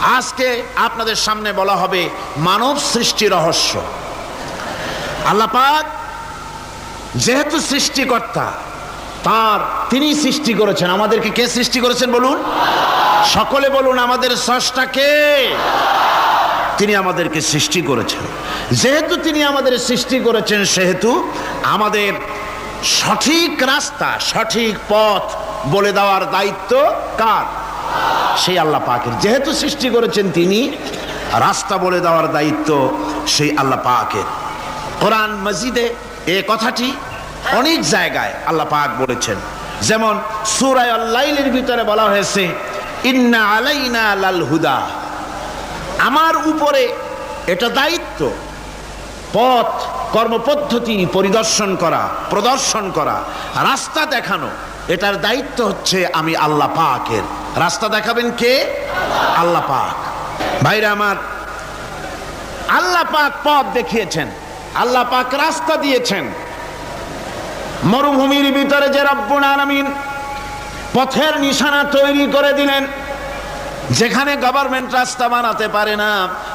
আজকে আপনাদের সামনে বলা হবে মানব সৃষ্টি রহস্য। আল্লাহ পাক যেহেতু সৃষ্টিকর্তা, তার তিনি সৃষ্টি করেছেন। আমাদেরকে কে সৃষ্টি করেছেন বলুন? সকলে বলুন, আমাদের স্রষ্টাকে তিনি আমাদেরকে সৃষ্টি করেছেন। যেহেতু তিনি আমাদের সৃষ্টি করেছেন, সেহেতু আমাদের সঠিক রাস্তা, সঠিক পথ বলে দেওয়ার দায়িত্ব কার? সেই আল্লাহ পাকের। যেহেতু সৃষ্টি করেছেন তিনি, রাস্তা বলে দেওয়ার দায়িত্ব সেই আল্লাহ পাকের। কোরআন মসজিদে এ কথাটি অনেক জায়গায় আল্লাহ পাক বলেছেন। যেমন সুরায় আল্লাইলের ভিতরে বলা হয়েছে, ইন্না আলাইনা লাল হুদা। আমার উপরে এটা দায়িত্ব, পথ কর্মপদ্ধতি পরিদর্শন করা, প্রদর্শন করা, রাস্তা দেখানো, এটার দায়িত্ব হচ্ছে আমি আল্লাহ পাকের। রাস্তা দেখাবেন কে? আল্লাহ পাক। ভাইরা আমার, আল্লাহ পাক পথ দেখিয়েছেন, আল্লাহ পাক রাস্তা দিয়েছেন। মরুভূমির ভিতরে যে রব্বুল আলামিন পথের নিশানা তৈরি করে দিলেন যেখানে গভর্নমেন্ট রাস্তা বানাতে পারে না,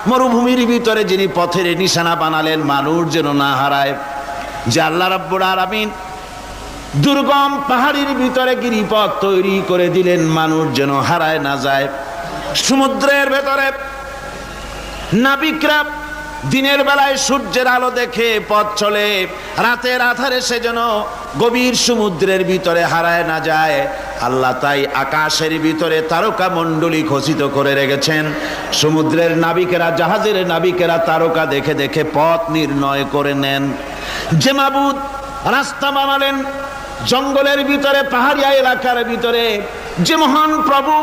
মরুভূমির ভিতরে যিনি পথের নিশানা বানালেন, মানুষ যেন না হারায়। যে আল্লাহ রাব্বুল আলামিন দুর্গম পাহাড়ির ভিতরে গিরিপথ তৈরি করে দিলেন, মানুষ যেন হারায় না যায়। সমুদ্রের ভেতরে নাবিকরা দিনের বেলায় সূর্যের আলো দেখে পথ চলে, রাতের আধারে সে যেন গভীর সমুদ্রের ভিতরে হারায় না যায়। আল্লাহ তাই আকাশের ভিতরে তারকা মণ্ডলী খচিত করে রেখেছেন। সমুদ্রের নাবিকেরা, জাহাজের নাবিকেরা তারকা দেখে দেখে পথ নির্ণয় করে নেন। যে মাবুদ রাস্তা বানালেন, জঙ্গলের ভিতরে, পাহাড়িয়া এলাকার ভিতরে, যে মহান প্রভু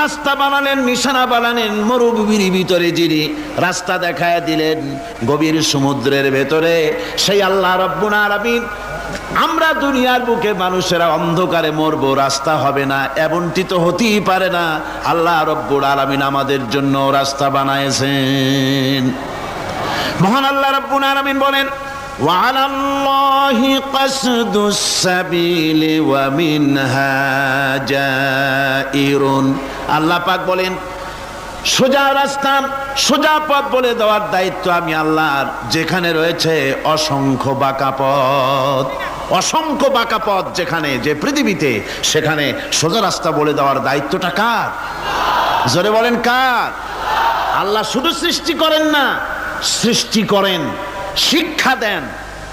রাস্তা বানালেন, নিশানা বানালেন, মরুভূমির ভিতরে যিনি রাস্তা দেখায় দিলেন, গভীর সমুদ্রের ভেতরে, সেই আল্লাহ রব্বুল আলামিন আমরা দুনিয়ার বুকে মানুষেরা অন্ধকারে মরবো রাস্তা হবে না এমনটি তো হতেই পারে না আল্লাহ রব্বুল আলামিন আমাদের জন্য রাস্তা বানাইছেন মহান আল্লাহ রব্বুল আলামিন বলেন وعلى الله قصد السبيل ومنها جائر আল্লাহ পাক বলেন সোজা রাস্তা, সোজা পথ বলে দেওয়ার দায়িত্ব আমি আল্লাহর। যেখানে রয়েছে অসংখ্য বাঁকা পথ, অসংখ্য বাঁকা পথ যেখানে, যে পৃথিবীতে, সেখানে সোজা রাস্তা বলে দেওয়ার দায়িত্বটা কার? জোরে বলেন কার? আল্লাহ শুধু সৃষ্টি করেন না, সৃষ্টি করেন, শিক্ষা দেন,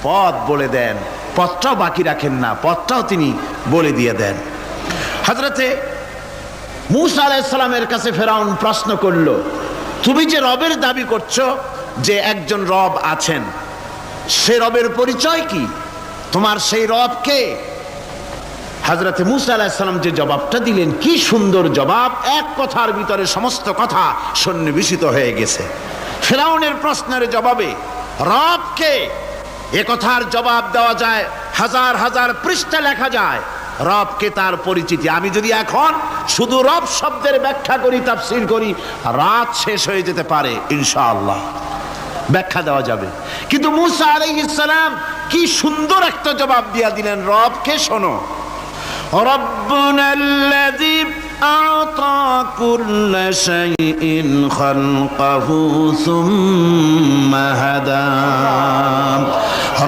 পথ বলে দেন, পথটাও বাকি রাখেন না, পথটাও তিনি বলে দিয়ে দেন। হজরতে মুসা আলাইসালামের কাছে ফেরাউন প্রশ্ন করল, তুমি যে রবের দাবি করছ যে একজন রব আছেন, সে রবের পরিচয় কি? তোমার সেই রব কে? হাজরতে মুসা আলাহিসাল্লাম যে জবাবটা দিলেন, কি সুন্দর জবাব, এক কথার ভিতরে সমস্ত কথা সন্নিবেশিত হয়ে গেছে। ফেরাউনের প্রশ্নের জবাবে রবকে এ কথার জবাব দেওয়া যায়, হাজার হাজার পৃষ্ঠা লেখা যায় রবকে তার পরিচিতি। আমি যদি এখন শুধু রব শব্দের ব্যাখ্যা করি, তাফসির করি, রাত শেষ হয়ে যেতে পারে, ইনশাআল্লাহ। ব্যাখ্যা দেওয়া যাবে। কিন্তু মুসা আলাইহিসসালাম কি সুন্দর একটা জবাব দিয়া দিলেন, রবকে শোনো।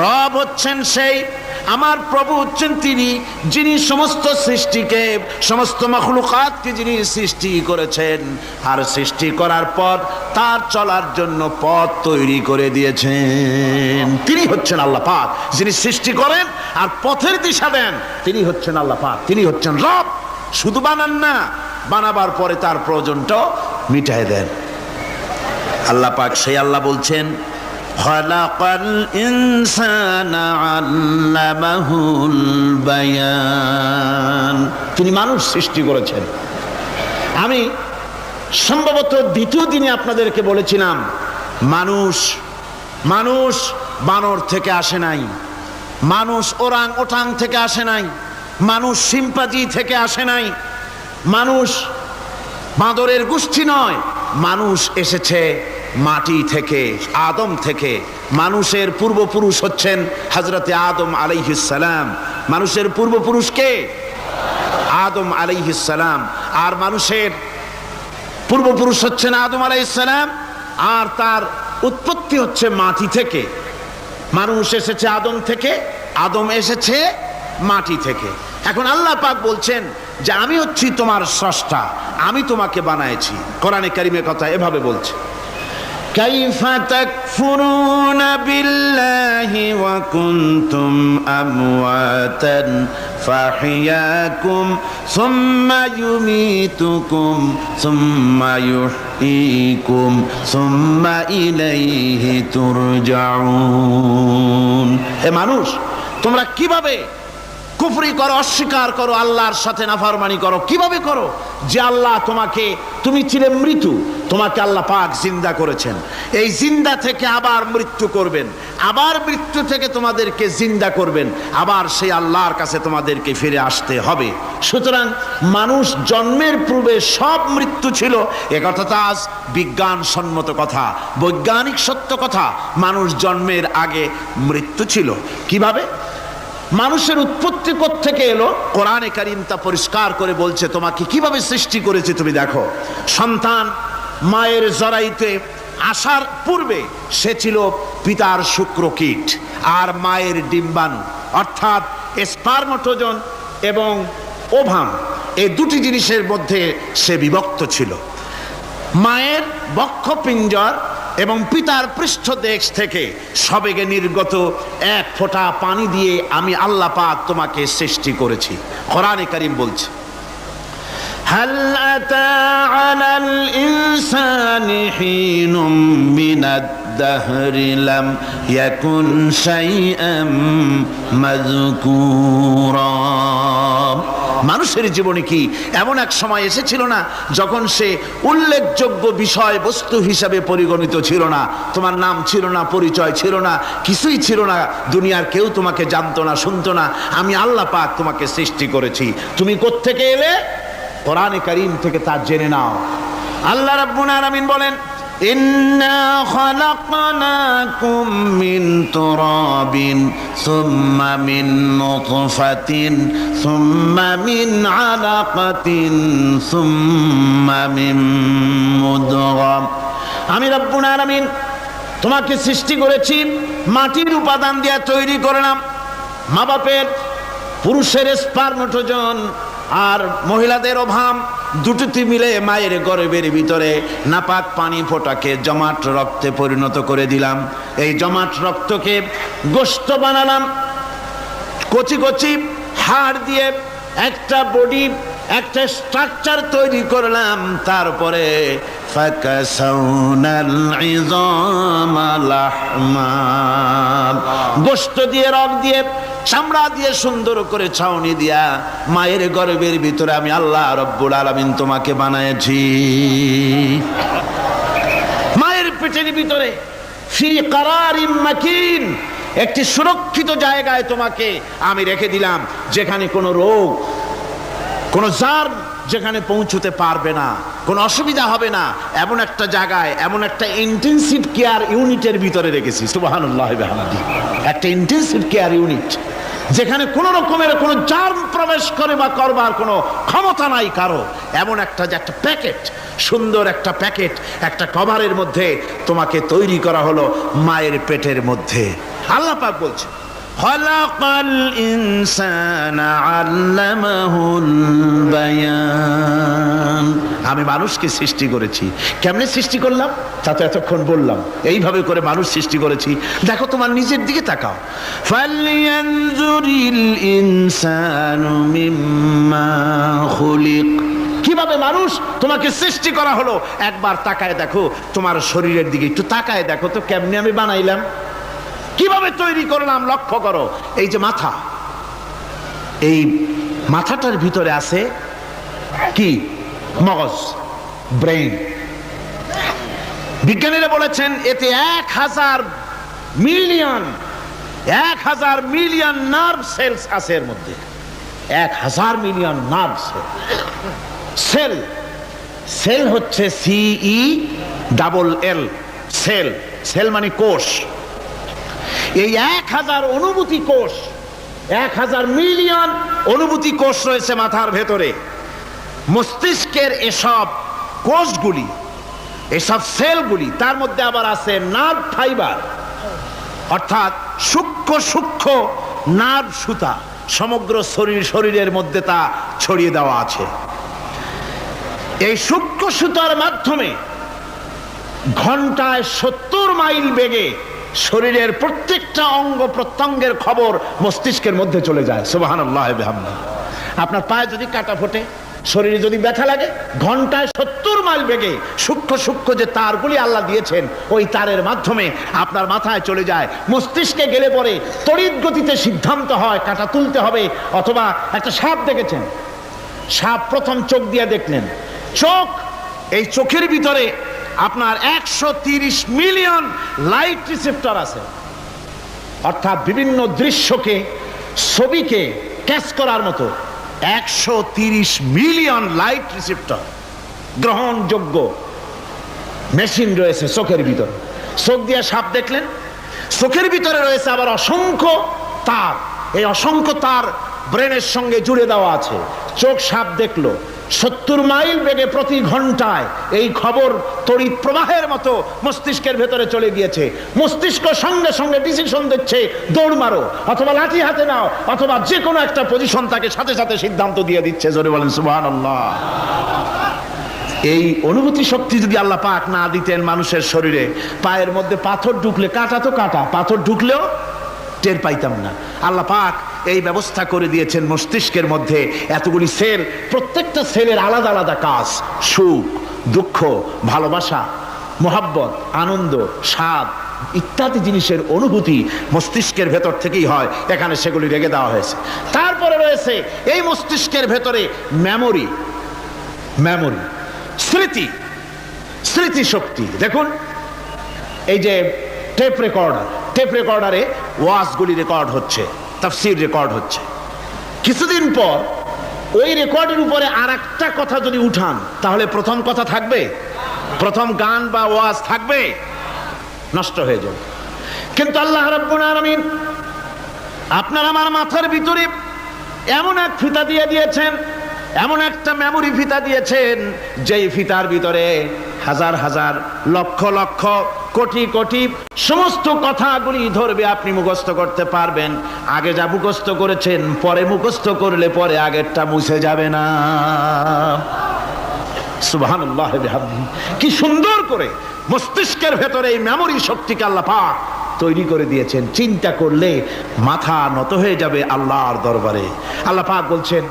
রব হচ্ছেন সেই আমার প্রভু হচ্ছেন তিনি, যিনি সমস্ত সৃষ্টিকে, সমস্ত মখলুকাতকে যিনি সৃষ্টি করেছেন, আর সৃষ্টি করার পর তার চলার জন্য পথ তৈরি করে দিয়েছেন। তিনি হচ্ছেন আল্লাহ পাক, যিনি সৃষ্টি করেন আর পথের দিশা দেন, তিনি হচ্ছেন আল্লাহ পাক, তিনি হচ্ছেন রব। শুধু বানান না, বানাবার পরে তার প্রয়োজনটাও মিটাই দেন। আল্লাহ পাক সেই আল্লাহ বলছেন خلق الإنسان علمه البيان তিনি মানুষ সৃষ্টি করেছেন আমি সম্ভবত দ্বিতীয় দিনে আপনাদেরকে বলেছিলাম মানুষ মানুষ বানর থেকে আসে নাই মানুষ ওরাং ওটাং থেকে আসে নাই মানুষ সিম্পাজি থেকে আসে নাই মানুষ বাঁদরের গোষ্ঠী নয় মানুষ এসেছে মাটি থেকে, আদম থেকে। মানুষের পূর্বপুরুষ হচ্ছেন হজরতে আদম আলাইহিসালাম মানুষের পূর্বপুরুষকে আদম আলাইহিসালাম আর মানুষের পূর্বপুরুষ হচ্ছেন আদম আলাইসালাম আর তার উৎপত্তি হচ্ছে মাটি থেকে। মানুষ এসেছে আদম থেকে, আদম এসেছে মাটি থেকে। এখন আল্লাহ পাক বলছেন যে, আমি হচ্ছি তোমার স্রষ্টা, আমি তোমাকে বানাইছি কোরআনে কারিমের কথা এভাবে বলছে। كيف تكفرون بالله وكنتم أمواتا فأحياكم ثم يميتكم ثم يحييكم ثم إليه ترجعون এ মানুষ তোমরা কিভাবে কুফরি করো অস্বীকার করো আল্লাহর সাথে নাফরমানি করো কিভাবে করো যে আল্লাহ তোমাকে তুমি ছিলে মৃত্যু তোমাকে আল্লাহ পাক জিন্দা করেছেন। এই জিন্দা থেকে আবার মৃত্যু করবেন। আবার মৃত্যু থেকে তোমাদেরকে জিন্দা করবেন। আবার সেই আল্লাহর কাছে তোমাদেরকে ফিরে আসতে হবে। সুতরাং মানুষ জন্মের পূর্বে সব মৃত্যু ছিল। এ কথা তো আজ বিজ্ঞানসম্মত কথা, বৈজ্ঞানিক সত্য কথা। মানুষ জন্মের আগে মৃত্যু ছিল। কীভাবে? মানুষের উৎপত্তি থেকে এলো? কোরআনে কারিম তা পরিষ্কার করে বলছে, তোমাকে কীভাবে সৃষ্টি করেছে তুমি দেখো। সন্তান মায়ের জরাইতে আসার পূর্বে সে ছিল পিতার শুক্র কীট আর মায়ের ডিম্বাণু, অর্থাৎ স্পার্মটোজন এবং ওভাম এই দুটি জিনিসের মধ্যে সে বিভক্ত ছিল। মায়ের বক্ষপিঞ্জর এবং পিতার পৃষ্ঠ দেশ থেকে সবেগে নির্গত এক ফোঁটা পানি দিয়ে আমি আল্লাহ তোমাকে সৃষ্টি করেছি। কোরআনে কারিম বলছে هل أتى على الإنسان حين من الدهر لم يكن شيئا مذكورا মানুষের জীবনে কি এমন এক সময় এসেছিল না যখন সে উল্লেখযোগ্য বিষয় বস্তু হিসাবে পরিগণিত ছিল না তোমার নাম ছিল না পরিচয় ছিল না কিছুই ছিল না দুনিয়ার কেউ তোমাকে জানতো না শুনতো না আমি আল্লাহ পাক তোমাকে সৃষ্টি করেছি তুমি কোত্থেকে এলে কোরআনে করিম থেকে তা জেনে নাও। আল্লাহ রাব্বুল আলামিন বলেন, ইন্না খলাকনাকুম মিন তুরাবিন, সুম্মা মিন নুতফাতিন, সুম্মা মিন আলাকাতিন, সুম্মা মিন মুদগা আমি রব্বুল আলামিন তোমাকে সৃষ্টি করেছি, মাটির উপাদান দিয়ে তৈরি করলাম। মা বাপের পুরুষের স্পার্মটোজন আর মহিলাদের অভাব, দুটোতে মিলে মায়ের গর্বের ভিতরে নাপাক পানি ফোটাকে জমাট রক্তে পরিণত করে দিলাম। এই জমাট রক্তকে গোস্ত বানালাম, কচি কচি হাড় দিয়ে একটা বডি একটা স্ট্রাকচার তৈরি করলাম, তারপরে গোস্ত দিয়ে, রব দিয়ে, চামড়া দিয়ে সুন্দর করে ছাউনি দিয়া মায়ের গর্বের ভিতরে আমি আল্লাহ রব্বুল আলমিন তোমাকে বানাইছি। মায়ের পেটের ভিতরে একটি সুরক্ষিত জায়গায় তোমাকে আমি রেখে দিলাম, যেখানে কোনো রোগ কোনো জার যেখানে পৌঁছতে পারবে না, কোনো অসুবিধা হবে না। এমন একটা জায়গায়, এমন একটা ইন্টেনসিভ কেয়ার ইউনিটের ভিতরে রেখেছি। সুবাহানুল্লাহ একটা ইন্টেনসিভ কেয়ার ইউনিট যেখানে কোনো রকমের কোনো জার্ম প্রবেশ করে বা করবার কোনো ক্ষমতা নাই কারও। এমন একটা যে একটা প্যাকেট, সুন্দর একটা প্যাকেট, একটা কভারের মধ্যে তোমাকে তৈরি করা হলো মায়ের পেটের মধ্যে। আল্লাহ পাক বলছে خلق الإنسان علمه البيان আমি মানুষকে সৃষ্টি করেছি কেমনে সৃষ্টি করলাম তা তো এতক্ষণ বললাম এইভাবে করে মানুষ সৃষ্টি করেছি দেখো তোমার নিজের দিকে তাকাও فلينظر الإنسان مما خلق কিভাবে মানুষ তোমাকে সৃষ্টি করা হলো একবার তাকায় দেখো তোমার শরীরের দিকে একটু তাকায় দেখো তো কেমনে আমি বানাইলাম কীভাবে তৈরি করলাম লক্ষ্য করো। এই যে মাথা। এই মাথাটার ভিতরে আছে কি? মগজ ব্রেইন বিজ্ঞানীরা বলেছেন, এতে এক হাজার মিলিয়ন এক হাজার মিলিয়ন নার্ভ সেলস আছে এর মধ্যে। এক হাজার million nerve cell cell cell হচ্ছে সিই ডাবল এল সেল সেল মানে কোষ। এই এক হাজার অনুভূতি কোষ, এক হাজার মিলিয়ন অনুভূতি কোষ রয়েছে মাথার ভেতরে। মস্তিষ্কের এসব কোষগুলি, এসব সেলগুলি, তার মধ্যে আবার আছে নার্ভ ফাইবার অর্থাৎ সূক্ষ্ম সূক্ষ্ম নার্ভ সুতা, সমগ্র শরীর, শরীরের মধ্যে তা ছড়িয়ে দেওয়া আছে। এই সূক্ষ্ম সুতার মাধ্যমে ঘন্টায় সত্তর মাইল বেগে শরীরের প্রত্যেকটা অঙ্গ প্রত্যঙ্গের খবর মস্তিষ্কের মধ্যে চলে যায়। সুবাহান আপনার পায়ে যদি কাটা ফোটে, শরীরে যদি ব্যথা লাগে, ঘন্টায় সত্তর মাইল বেগে সূক্ষ্ম সূক্ষ্ম যে তারগুলি আল্লাহ দিয়েছেন, ওই তারের মাধ্যমে আপনার মাথায় চলে যায়। মস্তিষ্কে গেলে পরে তড়িৎ গতিতে সিদ্ধান্ত হয়, কাটা তুলতে হবে, অথবা একটা সাপ দেখেছেন? সাপ প্রথম চোখ দিয়ে দেখলেন। চোখ, এই চোখের ভিতরে আপনার একশো মিলিয়ন লাইট রিসেপ্টর আছে। অর্থাৎ বিভিন্ন দৃশ্যকে, ছবিকে ক্যাচ করার মতো একশো মিলিয়ন লাইট রিসেপ্টর। গ্রহণযোগ্য মেশিন রয়েছে চোখের ভিতরে। চোখ দিয়ে সাপ দেখলেন। চোখের ভিতরে রয়েছে আবার অসংখ্য তার। এই অসংখ্য তার ব্রেনের সঙ্গে জুড়ে দেওয়া আছে। চোখ সাপ দেখল। সত্তর মাইল বেগে প্রতি ঘন্টায় এই খবর তড়িৎ প্রবাহের মতো মস্তিষ্কের ভেতরে চলে গিয়েছে। মস্তিষ্ক সঙ্গে সঙ্গে ডিসিশন দিচ্ছে, দৌড় মারো, অথবা লাঠি হাতে নাও, অথবা যে কোনো একটা পজিশন তাকে সাথে সাথে সিদ্ধান্ত দিয়ে দিচ্ছে, জোরে বলেন সুবাহ এই অনুভূতি শক্তি যদি আল্লাহ পাক না দিতেন মানুষের শরীরে, পায়ের মধ্যে পাথর ঢুকলে কাটা তো কাটা, পাথর ঢুকলেও টের পাইতাম না। আল্লাহ পাক এই ব্যবস্থা করে দিয়েছেন মস্তিষ্কের মধ্যে এতগুলি সেল, প্রত্যেকটা সেলের আলাদা আলাদা কাজ। সুখ, দুঃখ, ভালোবাসা, মোহাব্বত, আনন্দ, স্বাদ ইত্যাদি জিনিসের অনুভূতি মস্তিষ্কের ভেতর থেকেই হয়। এখানে সেগুলি রেগে দেওয়া হয়েছে। তারপরে রয়েছে এই মস্তিষ্কের ভেতরে মেমোরি মেমোরি স্মৃতি স্মৃতি শক্তি দেখুন, এই যে টেপ রেকর্ডার টেপ রেকর্ডারে ওয়াজগুলি রেকর্ড হচ্ছে। তাফসির রেকর্ড হচ্ছে। কিছুদিন পর ওই রেকর্ডের উপরে আর একটা কথা যদি উঠান, তাহলে প্রথম কথা থাকবে? প্রথম গান বা ওয়াজ থাকবে? নষ্ট হয়ে যাবে। কিন্তু আল্লাহ রাব্বুল আলামিন আপনার আমার মাথার ভিতরে এমন এক ফিতা দিয়ে দিয়েছেন এমন একটা মেমোরি ফিতা দিয়েছেন, যেই ফিতার ভিতরে হাজার হাজার লক্ষ লক্ষ কোটি কোটি সমস্ত কথাগুলি ধরবে আপনি মুখস্থ করতে পারবেন। আগে যা মুখস্থ করেছেন, পরে মুখস্থ করলে পরে আগেরটা মুছে যাবে না। কি সুন্দর করে মস্তিষ্কের ভেতরে এই মেমোরি শক্তিকে আল্লাহ পাক তৈরি করে দিয়েছেন। চিন্তা করলে মাথা নত হয়ে যাবে আল্লাহর দরবারে। আল্লাহ পাক বলছেন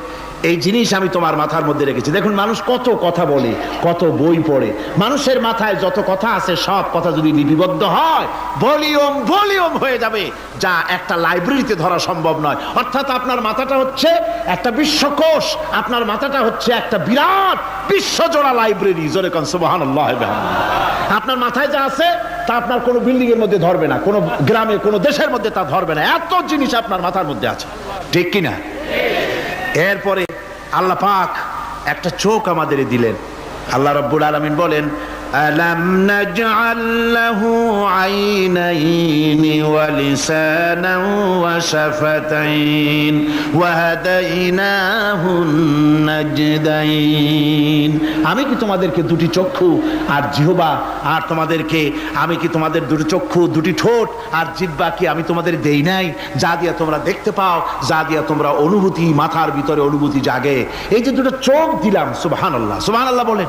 এই জিনিস আমি তোমার মাথার মধ্যে রেখেছি। দেখুন, মানুষ কত কথা বলে, কত বই পড়ে। মানুষের মাথায় যত কথা আছে, সব কথা যদি লিপিবদ্ধ হয়, ভলিউম ভলিউম হয়ে যাবে। যা একটা লাইব্রেরিতে ধরা সম্ভব নয়। অর্থাৎ আপনার মাথাটা হচ্ছে একটা বিশ্বকোষ। আপনার মাথাটা হচ্ছে একটা বিরাট বিশ্বজোড়া লাইব্রেরি। জোরে কন আপনার মাথায় যা আছে, তা আপনার কোনো বিল্ডিং এর মধ্যে ধরবে না। কোনো গ্রামে, কোনো দেশের মধ্যে তা ধরবে না। এত জিনিস আপনার মাথার মধ্যে আছে। ঠিক কিনা? এরপরে আল্লাহ পাক একটা চোখ আমাদের দিলেন আল্লাহ রব্বুল আলমিন বলেন ألم نجعل له عينين ولسانا وشفتين وهديناه النجدين আমি কি তোমাদেরকে দুটি চক্ষু আর জিহবা আর তোমাদেরকে আমি কি তোমাদের দুটি চক্ষু দুটি ঠোঁট আর জিহ্বা কি আমি তোমাদের দেই নাই যা দিয়া তোমরা দেখতে পাও যা দিয়া তোমরা অনুভূতি মাথার ভিতরে অনুভূতি জাগে এই যে দুটো চোখ দিলাম সুবহানাল্লাহ সুবহানাল্লাহ বলেন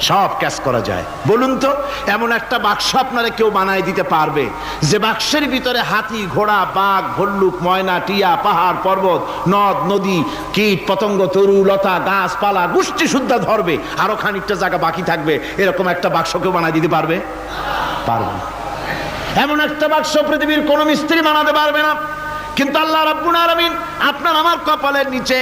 সব ক্যাচ করা যায়। বলুন তো, এমন একটা বাক্স আপনারা কেউ বানায় দিতে পারবে? যে বাক্সের ভিতরে হাতি, ঘোড়া, বাঘ, ভল্লুক, ময়না, টিয়া, পাহাড়, পর্বত, নদ, নদী, কীট, পতঙ্গ, তরু, লতা, গাছপালা, গোষ্ঠী শুদ্ধা ধরবে। আরও খানিকটা জায়গা বাকি থাকবে। এরকম একটা বাক্স কেউ বানায় দিতে পারবে? পারবে এমন একটা বাক্স পৃথিবীর কোন মিস্ত্রি বানাতে পারবে না। কিন্তু আল্লাহ রাব্বুল আলামিন আপনার আমার কপালের নিচে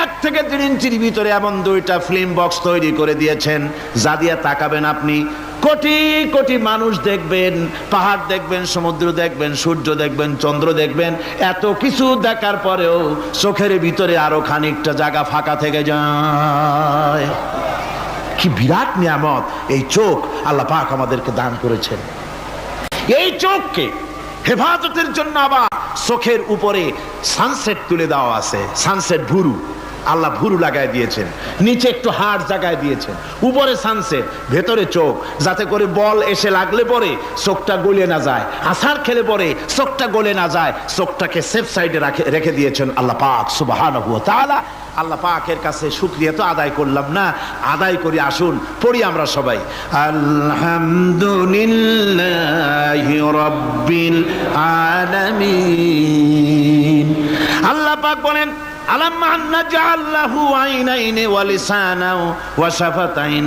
এক থেকে তিন ইঞ্চির ভিতরে এমন দুইটা ফিল্ম বক্স তৈরি করে দিয়েছেন, যা দিয়ে তাকাবেন আপনি। কোটি কোটি মানুষ দেখবেন, পাহাড় দেখবেন, সমুদ্র দেখবেন, সূর্য দেখবেন, চন্দ্র দেখবেন, এত কিছু দেখার পরেও চোখের ভিতরে আরও খানিকটা জায়গা ফাঁকা থেকে যায়। কি বিরাট নিয়ামত, এই চোখ আল্লাহ পাক আমাদেরকে দান করেছেন। এই চোখকে হেফাজতের জন্য আবার চোখের উপরে সানসেট তুলে দেওয়া আছে সানসেট ভুরু। আল্লাহ ভুরু লাগায় দিয়েছেন, নিচে একটু হাড় জাগায় দিয়েছেন, উপরে সানসেট ভেতরে চোখ, যাতে করে বল এসে লাগলে পরে চোখটা গলে না যায় আসার খেলে পরে চোখটা গলে না যায়, চোখটাকে সেফ সাইডে রাখে রেখে দিয়েছেন আল্লাহ পাক সুবাহ আল্লাহ পাকের কাছে শুক্রিয়া তো আদায় করলাম না। আদায় করি, আসুন, পড়ি আমরা সবাই। আলহামদুলিল্লাহি রাব্বিল আলামিন। আল্লাহ পাক বলেন আলাম আন্না জাআল্লাহু আইনাইনি ওয়া লিসানাও ওয়া শাফাতাইন।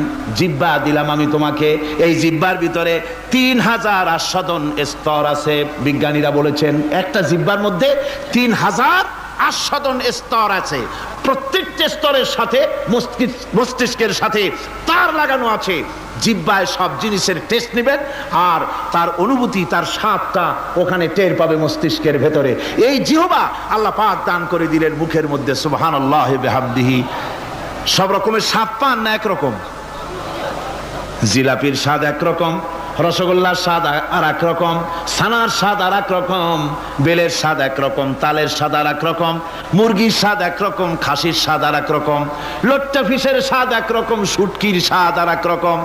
দিলাম আমি তোমাকে। এই জিহ্বার ভিতরে তিন হাজার আস্বাদন স্তর আছে। বিজ্ঞানীরা বলেছেন, একটা জিহ্বার মধ্যে তিন হাজার আস্বাদন স্তর আছে। প্রত্যেকটা স্তরের সাথে মস্তিষ্কের সাথে তার লাগানো আছে। জিব্বায় সব জিনিসের টেস্ট নেবেন আর তার অনুভূতি, তার স্বাদটা ওখানে টের পাবে মস্তিষ্কের ভেতরে। এই জিহবা আল্লাহ পাক দান করে দিলেন মুখের মধ্যে সুবহান আল্লাহ বেহামদিহি। সব রকমের স্বাদ পান না একরকম? জিলাপির স্বাদ একরকম? রসগোল্লার স্বাদ আর এক রকম সানার স্বাদ আর এক রকম, বেলের স্বাদ এক রকম, তালের স্বাদ আর এক রকম, মুরগির স্বাদ এক রকম, খাসির স্বাদ আর এক রকম, লোট্টা ফিশের স্বাদ এক রকম, শুটকির স্বাদ আর এক রকম,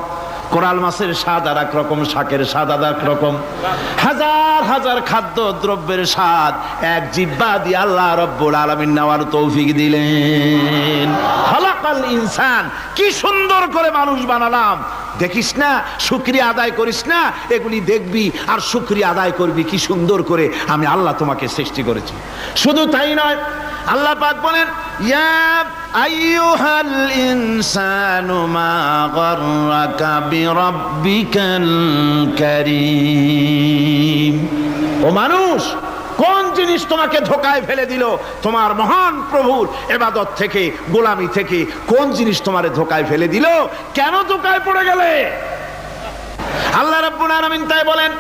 কোরাল মাছের স্বাদ আর এক রকম, শাকের স্বাদ আর এক রকম। হাজার হাজার খাদ্য দ্রব্যের স্বাদ, এক জিব্বা দিয়ে আল্লাহ রব্বুল আলমিন নেওয়ার তৌফিক দিলেন। হলাকাল ইনসান, কি সুন্দর করে মানুষ বানালাম। দেখিস না, শুক্রিয়া আদায় করিস না, এগুলি দেখবি আর শুক্রিয়া আদায় করবি, কি সুন্দর করে আমি আল্লাহ তোমাকে সৃষ্টি করেছি। শুধু তাই নয়, আল্লাহ পাক বলেন ও মানুষ কোন জিনিস তোমাকে ধোকায় ফেলে দিল? তোমার মহান প্রভুর এবাদত থেকে, গোলামি থেকে কোন জিনিস তোমারে ধোকায় ফেলে দিল? কেন ধোকায় পড়ে গেলে? আল্লাহ রাব্বুল আলামিন তাই বলেন,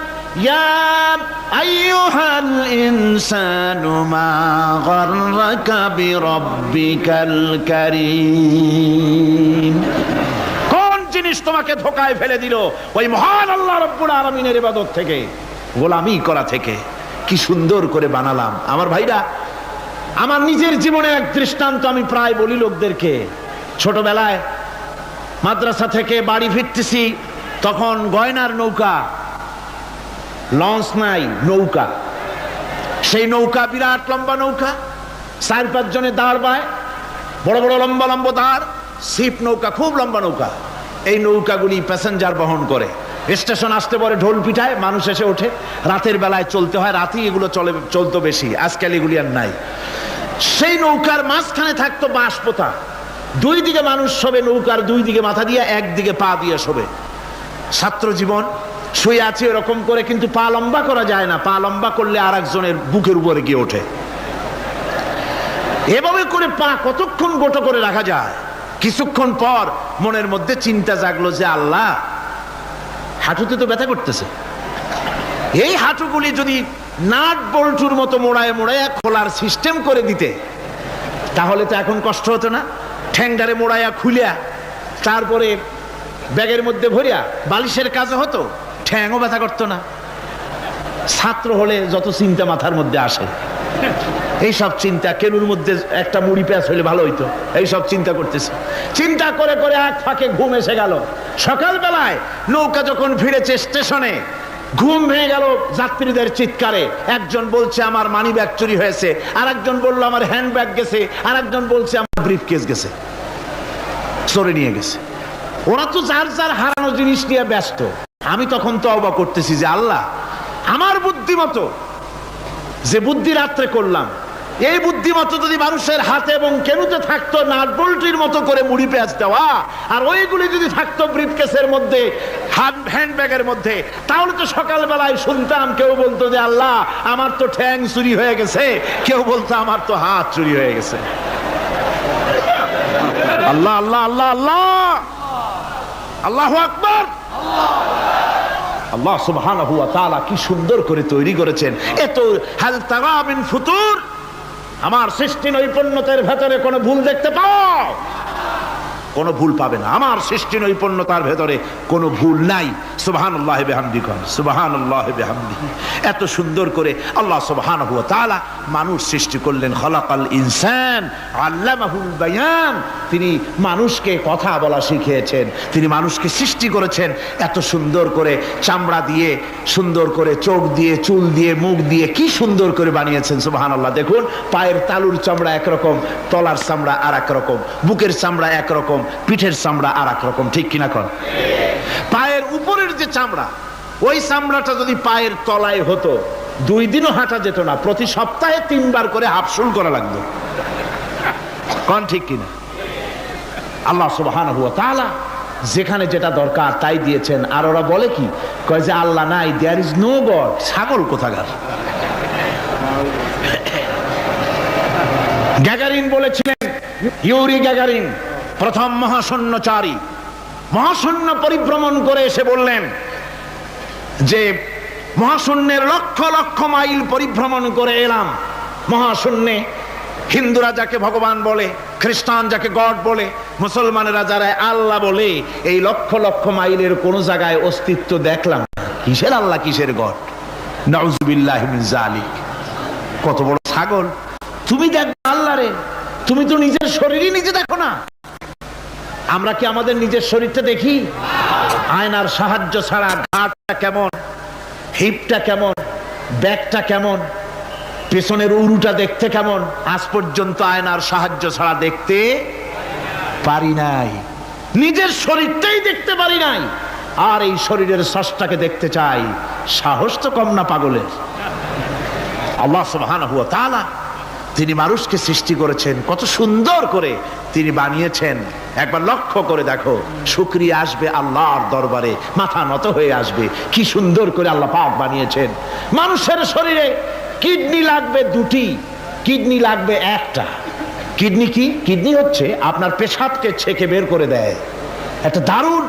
ইয়া আইয়ুহাল ইনসানু মা গররাকা বিরাব্বিকাল কারীম। কোন জিনিস তোমাকে ধোকায় ফেলে দিল? ওই মহান আল্লাহ রাব্বুল আলামিনের ইবাদত থেকে, গোলামি করা থেকে। কি সুন্দর করে বানালাম। আমার ভাইরা, আমার নিজের জীবনে এক দৃষ্টান্ত আমি প্রায় বলি লোকদেরকে। ছোটবেলায় মাদ্রাসা থেকে বাড়ি ফিরতেছি, তখন গয়নার নৌকা, লঞ্চ নাই, নৌকা। সেই নৌকা বিরাট লম্বা নৌকা, চার পাঁচ জনে দাঁড় বায়, বড় বড় লম্বা লম্বা দাঁড়, সিপ নৌকা, খুব লম্বা নৌকা। এই নৌকাগুলি প্যাসেঞ্জার বহন করে। স্টেশন আসতে পরে ঢোল পিঠায় মানুষ এসে ওঠে। রাতের বেলায় চলতে হয়, রাতেই এগুলো চলে, চলতো বেশি। আজকাল এগুলি আর নাই। সেই নৌকার মাঝখানে থাকতো বাঁশ পোতা দুই দিকে মানুষ শোবে নৌকার দুই দিকে মাথা দিয়ে একদিকে পা দিয়ে শোবে। ছাত্র জীবন, শুয়ে আছে এরকম করে, কিন্তু পা লম্বা করা যায় না। পা লম্বা করলে আর একজনের বুকের উপরে গিয়ে ওঠে। এভাবে করে পা কতক্ষণ গোটো করে রাখা যায়? কিছুক্ষণ পর মনের মধ্যে চিন্তা জাগলো যে, আল্লাহ হাঁটুতে তো ব্যথা করতেছে। এই হাঁটুগুলি যদি নাট বল্টুর মতো মোড়ায় মোড়ায় খোলার সিস্টেম করে দিতে, তাহলে তো এখন কষ্ট হতো না। ঠ্যাংডারে মোড়াইয়া খুলিয়া, তারপরে ব্যাগের মধ্যে ভরিয়া বালিশের কাজ হতো, ঠ্যাংও ব্যথা করতো না। ছাত্র হলে যত চিন্তা মাথার মধ্যে আসে। এইসব চিন্তা কেনুর মধ্যে একটা মুড়ি প্যাঁচ হলে ভালো হইতো। এইসব চিন্তা করতেছে। চিন্তা করে করে এক ফাঁকে ঘুম এসে গেল। সকালবেলায় নৌকা যখন ফিরেছে স্টেশনে, ঘুম ভেঙে গেল যাত্রীদের চিৎকারে। একজন বলছে, আমার মানি ব্যাগ চুরি হয়েছে। আর একজন বলল, আমার হ্যান্ড ব্যাগ গেছে। আর একজন বলছে, আমার ব্রিফ কেস গেছে। চোরে নিয়ে গেছে। ওরা তো যার যার হারানো জিনিস নিয়ে ব্যস্ত। আমি তখন তো অবাক করতেছি যে, আল্লাহ, আমার বুদ্ধিমতো যে বুদ্ধি রাত্রে করলাম। এই বুদ্ধিমতো যদি মানুষের হাতে এবং কেনুতে থাকতো, নাট বল্টির মতো করে মুড়ি পেঁয়াজ দেওয়া, আর ওইগুলি যদি থাকতো ব্রিফকেসের মধ্যে, হ্যান্ড ব্যাগের মধ্যে, তাহলে তো সকালবেলায় শুনতাম কেউ বলতো যে, আল্লাহ, আমার তো ঠ্যাং চুরি হয়ে গেছে। কেউ বলতো, আমার তো হাত চুরি হয়ে গেছে। আল্লাহ আল্লাহ আল্লাহ আল্লাহ! আল্লাহ আকবর! আল্লাহ ওয়া তাআলা কি সুন্দর করে তৈরি করেছেন। এত হাল তারা মিন ফুতুর, আমার সৃষ্টি নৈপুণ্যতের ভেতরে কোনো ভুল দেখতে পাও? কোনো ভুল পাবে না। আমার সৃষ্টি নৈপুণ্যতার ভেতরে কোনো ভুল নাই। সুবাহান আল্লাহ বেহামদি কন। সুবাহান আল্লাহ বেহামদি। এত সুন্দর করে আল্লাহ সুবাহান হুয়া তালা মানুষ সৃষ্টি করলেন। খলাকাল ইনসান, আল্লামাহুল বায়ান। তিনি মানুষকে কথা বলা শিখিয়েছেন। তিনি মানুষকে সৃষ্টি করেছেন। এত সুন্দর করে চামড়া দিয়ে, সুন্দর করে চোখ দিয়ে, চুল দিয়ে, মুখ দিয়ে কি সুন্দর করে বানিয়েছেন। সুবাহান আল্লাহ দেখুন, পায়ের তালুর চামড়া একরকম, তলার চামড়া আর এক রকম, বুকের চামড়া একরকম পিঠের চামড়া আর এক রকম, ঠিক কিনা কর পায়ের উপরের যে চামড়া, ওই চামড়াটা যদি পায়ের তলায় হতো, দুই দিনও হাঁটা যেত না, প্রতি সপ্তাহে তিনবার করে হাফসুল করা লাগতো। কন ঠিক কিনা? আল্লাহ সুবহান হুয়া তাআলা যেখানে যেটা দরকার তাই দিয়েছেন। আর ওরা বলে কি? কয় যে, আল্লাহ নাই দেয়ার ইজ নো গড ছাগল কোথাকার? গ্যাগারিন বলেছিলেন, ইউরি গ্যাগারিন। প্রথম মহাশূন্যচারী। মহাশূন্য পরিভ্রমণ করে এসে বললেন যে, মহাশূন্যের লক্ষ লক্ষ মাইল পরিভ্রমণ করে এলাম। মহাশূন্যে হিন্দুরা যাকে ভগবান বলে, খ্রিস্টান যাকে গড বলে, মুসলমানেরা যারা আল্লাহ বলে, এই লক্ষ লক্ষ মাইলের কোন জায়গায় অস্তিত্ব দেখলাম কিসের আল্লাহ, কিসের গড? নাউজুবিল্লাহ মিন জালিক কত বড় ছাগল। তুমি দেখ আল্লাহ রে তুমি তো নিজের শরীরই নিজে দেখো না। আমরা কি আমাদের নিজের শরীরটা দেখি? আয়নার সাহায্য ছাড়া ঘাটটা কেমন? হিপটা কেমন? ব্যাগটা কেমন? পেছনের উরুটা দেখতে কেমন? আজ পর্যন্ত আয়নার সাহায্য ছাড়া দেখতে পারি নাই। নিজের শরীরটাই দেখতে পারি নাই। আর এই শরীরের শ্বাসটাকে দেখতে চাই। সাহস তো কম না পাগলের। আল্লাহ সুবহানাহু ওয়া তাআলা তিনি মানুষকে সৃষ্টি করেছেন। কত সুন্দর করে তিনি বানিয়েছেন। একবার লক্ষ্য করে দেখো, শুক্রিয়া আসবে আল্লাহর দরবারে, মাথা নত হয়ে আসবে। কি সুন্দর করে আল্লাহ পাক বানিয়েছেন। মানুষের শরীরে কিডনি লাগবে দুটি, কিডনি লাগবে একটা। কিডনি কি? কিডনি হচ্ছে আপনার পেশাবকে ছেঁকে বের করে দেয়। একটা দারুণ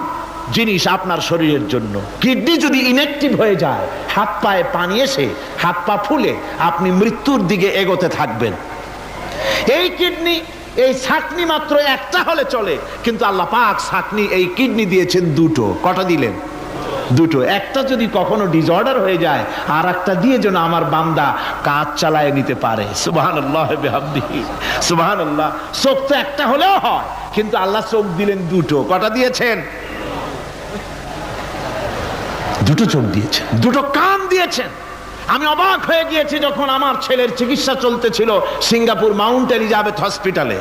জিনিস আপনার শরীরের জন্য। কিডনি যদি ইনঅ্যাক্টিভ হয়ে যায়, হাত পায়ে পানি এসে, হাত পা ফুলে, আপনি মৃত্যুর দিকে এগোতে থাকবেন। এই কিডনি এই ছাকনি মাত্র একটা হলে চলে। কিন্তু আল্লাহ পাক ছাকনি, এই কিডনি দিয়েছেন দুটো। কটা দিলেন? দুটো। একটা যদি কখনো ডিসঅর্ডার হয়ে যায় আর একটা দিয়ে যেন আমার বান্দা কাজ চালায় নিতে পারে। সুবাহান আল্লাহ চোখ তো একটা হলেও হয়, কিন্তু আল্লাহ চোখ দিলেন দুটো। কটা দিয়েছেন? দুটো চোখ দিয়েছেন। দুটো কান দিয়েছেন। আমি অবাক হয়ে গিয়েছি যখন আমার ছেলের চিকিৎসা চলতেছিল সিঙ্গাপুর মাউন্ট এলিজাবেথ হসপিটালে।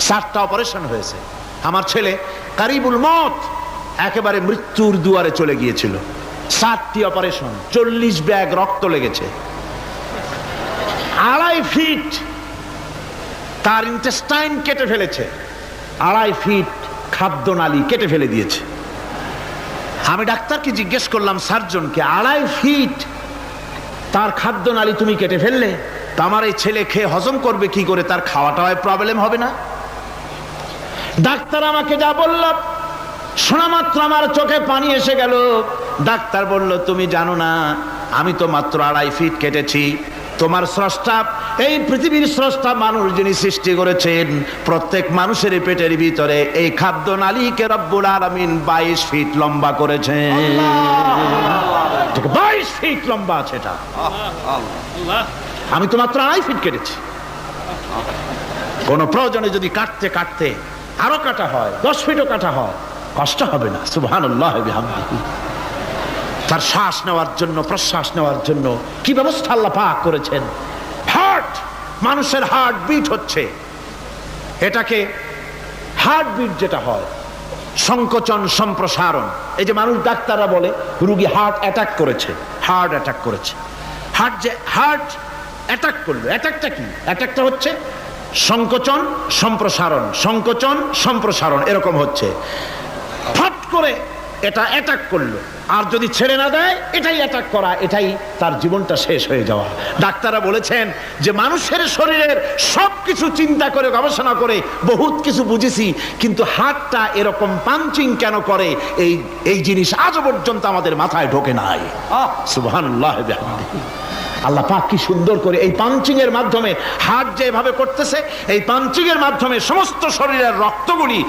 সাতটা অপারেশন হয়েছে। আমার ছেলে কারিবুল মত একেবারে মৃত্যুর দুয়ারে চলে গিয়েছিল। সাতটি অপারেশন, চল্লিশ ব্যাগ রক্ত লেগেছে। আড়াই ফিট তার ইন্টেস্টাইন কেটে ফেলেছে। আড়াই ফিট খাদ্য খাদ্যনালী কেটে ফেলে দিয়েছে। আমি ডাক্তারকে জিজ্ঞেস করলাম, সার্জনকে, আড়াই ফিট তার খাদ্য নালী তুমি কেটে ফেললে, তা আমার এই ছেলে খেয়ে হজম করবে কি করে? তার খাওয়াটাও প্রবলেম হবে না। ডাক্তার আমাকে যা বলল শোনা মাত্র আমার চোখে পানি এসে গেল। ডাক্তার বলল, তুমি জানো না, আমি তো মাত্র আড়াই ফিট কেটেছি। তোমার স্রষ্টা, এই পৃথিবীর স্রষ্টা মানুষ যিনি সৃষ্টি করেছেন, প্রত্যেক মানুষের পেটের ভিতরে এই খাদ্য নালীকে রব্বুল আলমিন বাইশ ফিট লম্বা করেছেন। বাইশ ফিট লম্বা আছে এটা। আমি তো মাত্র আড়াই ফিট কেটেছি। কোন প্রয়োজনে যদি কাটতে কাটতে আরও কাটা হয়, দশ ফিটও কাটা হয়, কষ্ট হবে না। সুবহান তার শ্বাস নেওয়ার জন্য, প্রশ্বাস নেওয়ার জন্য কি ব্যবস্থা আল্লাহ পাক করেছেন? হার্ট মানুষের হার্ট বিট হচ্ছে। এটাকে হার্ট বিট যেটা হয় সংকোচন সম্প্রসারণ। এই যে মানুষ ডাক্তাররা বলে, রুগী হার্ট অ্যাটাক করেছে হার্ট অ্যাটাক করেছে। হার্ট যে হার্ট অ্যাটাক করল অ্যাটাকটা কি? অ্যাটাকটা হচ্ছে সংকোচন সম্প্রসারণ সংকোচন সম্প্রসারণ, এরকম হচ্ছে। ফট করে এটা অ্যাটাক করল। আর যদি ছেড়ে না দেয়, এটাই অ্যাটাক করা, এটাই তার জীবনটা শেষ হয়ে যাওয়া। ডাক্তাররা বলেছেন যে মানুষের শরীরের সব কিছু চিন্তা করে, গবেষণা করে, বহুত কিছু বুঝেছি, কিন্তু হাতটা এরকম পাঞ্চিং কেন করে, এই এই জিনিস আজও পর্যন্ত আমাদের মাথায় ঢোকে নাই। বিহামদিহি। আল্লাহ পাক কি সুন্দর করে এই পাঞ্চিং এর মাধ্যমে হার্ট যেভাবে করতেছে, এই পাঞ্চিং এর মাধ্যমে সমস্ত শরীরের রক্তগুলি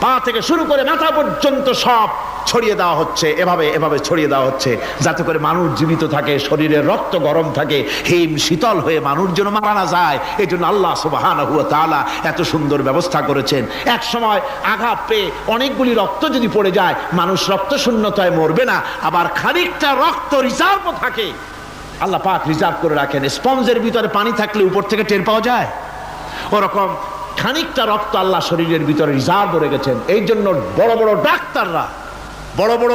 পা থেকে শুরু করে মাথা পর্যন্ত সব ছড়িয়ে দেওয়া হচ্ছে। এভাবে এভাবে ছড়িয়ে দেওয়া হচ্ছে। যাতে করে মানুষ জীবিত থাকে শরীরের রক্ত গরম থাকে, হিম শীতল হয়ে মানুষ যেন মারা না যায়। এই জন্য আল্লাহ সুবাহান তাআলা এত সুন্দর ব্যবস্থা করেছেন। এক সময় আঘাত পেয়ে অনেকগুলি রক্ত যদি পড়ে যায়, মানুষ রক্ত শূন্যতায় মরবে না। আবার খানিকটা রক্ত রিজার্ভও থাকে। আল্লাহ পাক রিজার্ভ করে রাখেন। স্পঞ্জের ভিতরে পানি থাকলে উপর থেকে টের পাওয়া যায়। ওরকম খানিকটা রক্ত আল্লাহ শরীরের ভিতরে রিজার্ভ রেখেছেন এই জন্য বড় বড় ডাক্তাররা, বড় বড়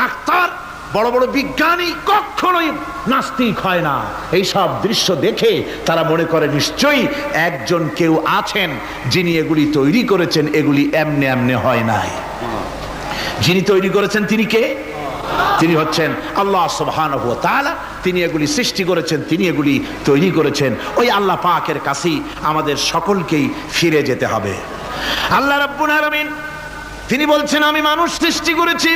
ডাক্তার, বড় বড় বিজ্ঞানী কখনোই নাস্তিক হয় না। এই সব দৃশ্য দেখে তারা মনে করে, নিশ্চয়ই একজন কেউ আছেন যিনি এগুলি তৈরি করেছেন, এগুলি এমনে এমনে হয় নাই। যিনি তৈরি করেছেন তিনি কে? তিনি হচ্ছেন আল্লাহ সুবহান তিনি এগুলি সৃষ্টি করেছেন, তিনি এগুলি তৈরি করেছেন। ওই আল্লাহ পাকের কাছেই আমাদের সকলকেই ফিরে যেতে হবে। আল্লাহ রাব্বুল আলমিন, তিনি বলছেন, আমি মানুষ সৃষ্টি করেছি।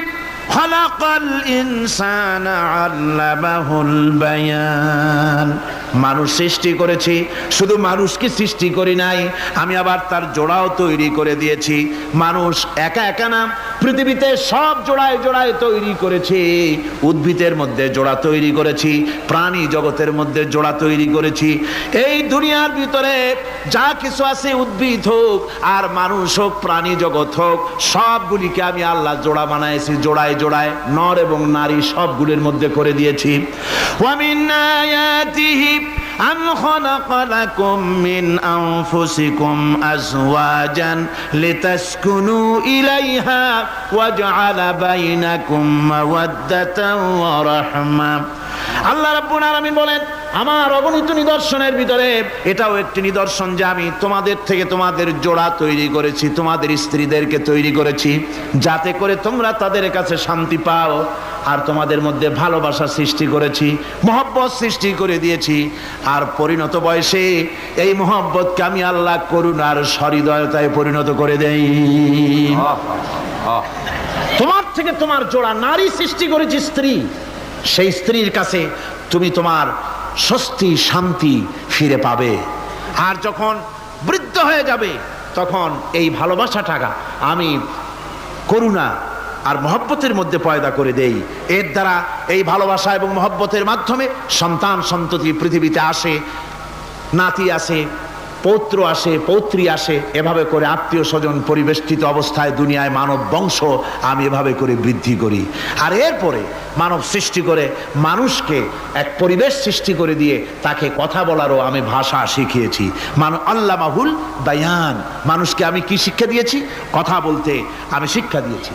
মানুষ সৃষ্টি করেছি, শুধু মানুষকে সৃষ্টি করি নাই, আমি আবার তার জোড়াও তৈরি করে দিয়েছি। মানুষ একা একা না, পৃথিবীতে সব জোড়ায় জোড়ায় তৈরি করেছি। উদ্ভিদের মধ্যে জোড়া তৈরি করেছি, প্রাণী জগতের মধ্যে জোড়া তৈরি করেছি। এই দুনিয়ার ভিতরে যা কিছু আছে উদ্ভিদ হোক, আর মানুষ হোক, প্রাণী জগৎ হোক, সবগুলিকে আমি আল্লাহ জোড়া বানাইছি, জোড়ায় জোড়ায় নর এবং নারী সবগুলির মধ্যে করে দিয়েছি ومن آياته أن خلق لكم من أنفسكم أزواجا لتسكنوا إليها وجعل بينكم مودة ورحمة আল্লাহ রাব্বুল আলামিন বলেন আমার অগণিত নিদর্শনের ভিতরে এটাও একটি নিদর্শন যে আমি তোমাদের থেকে তোমাদের জোড়া তৈরি করেছি তোমাদের স্ত্রীদেরকে তৈরি করেছি যাতে করে তোমরা তাদের কাছে শান্তি পাও আর তোমাদের মধ্যে ভালোবাসা সৃষ্টি করেছি মহব্বত সৃষ্টি করে দিয়েছি আর পরিণত বয়সে এই মহব্বতকে আমি আল্লাহ করুণার সহৃদয়তায় পরিণত করে দেই। তোমার থেকে তোমার জোড়া নারী সৃষ্টি করেছি স্ত্রী। সেই স্ত্রীর কাছে তুমি তোমার স্বস্তি, শান্তি ফিরে পাবে। আর যখন বৃদ্ধ হয়ে যাবে, তখন এই ভালোবাসাটাকা আমি করুণা আর মহব্বতের মধ্যে পয়দা করে দেই। এর দ্বারা এই ভালোবাসা এবং মহব্বতের মাধ্যমে সন্তান সন্ততি পৃথিবীতে আসে, নাতি আসে পৌত্র আসে, পৌত্রী আসে, এভাবে করে আত্মীয় স্বজন পরিবেষ্টিত অবস্থায় দুনিয়ায় মানব বংশ আমি এভাবে করে বৃদ্ধি করি। আর এরপরে মানব সৃষ্টি করে মানুষকে এক পরিবেশ সৃষ্টি করে দিয়ে তাকে কথা বলারও আমি ভাষা শিখিয়েছি। মান আল্লাহ মাহুল বায়ান। মানুষকে আমি কি শিক্ষা দিয়েছি? কথা বলতে আমি শিক্ষা দিয়েছি।